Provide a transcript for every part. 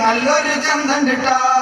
നല്ലൊരു ചന്തം മഞ്ഞ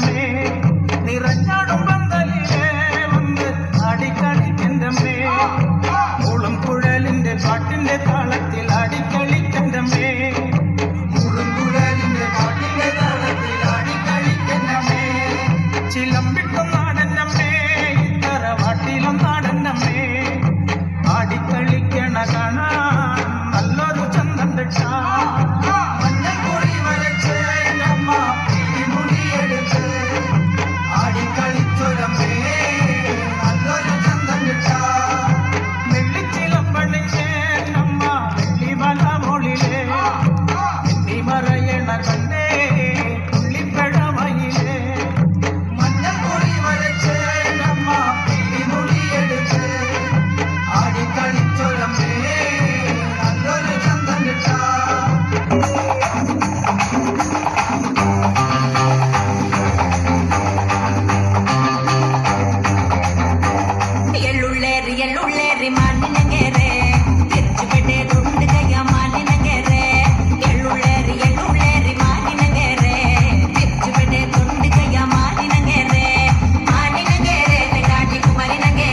പന്തലിലേ നിറഞ്ഞാടും പന്തലിലേ വന്ന് ആടിക്കളിക്കന്റെ മേ മുളം കുഴലിന്റെ പാട്ടിന്റെ താളത്തിൽ ആടിക്കളിക്കന്റെ മേ മുളം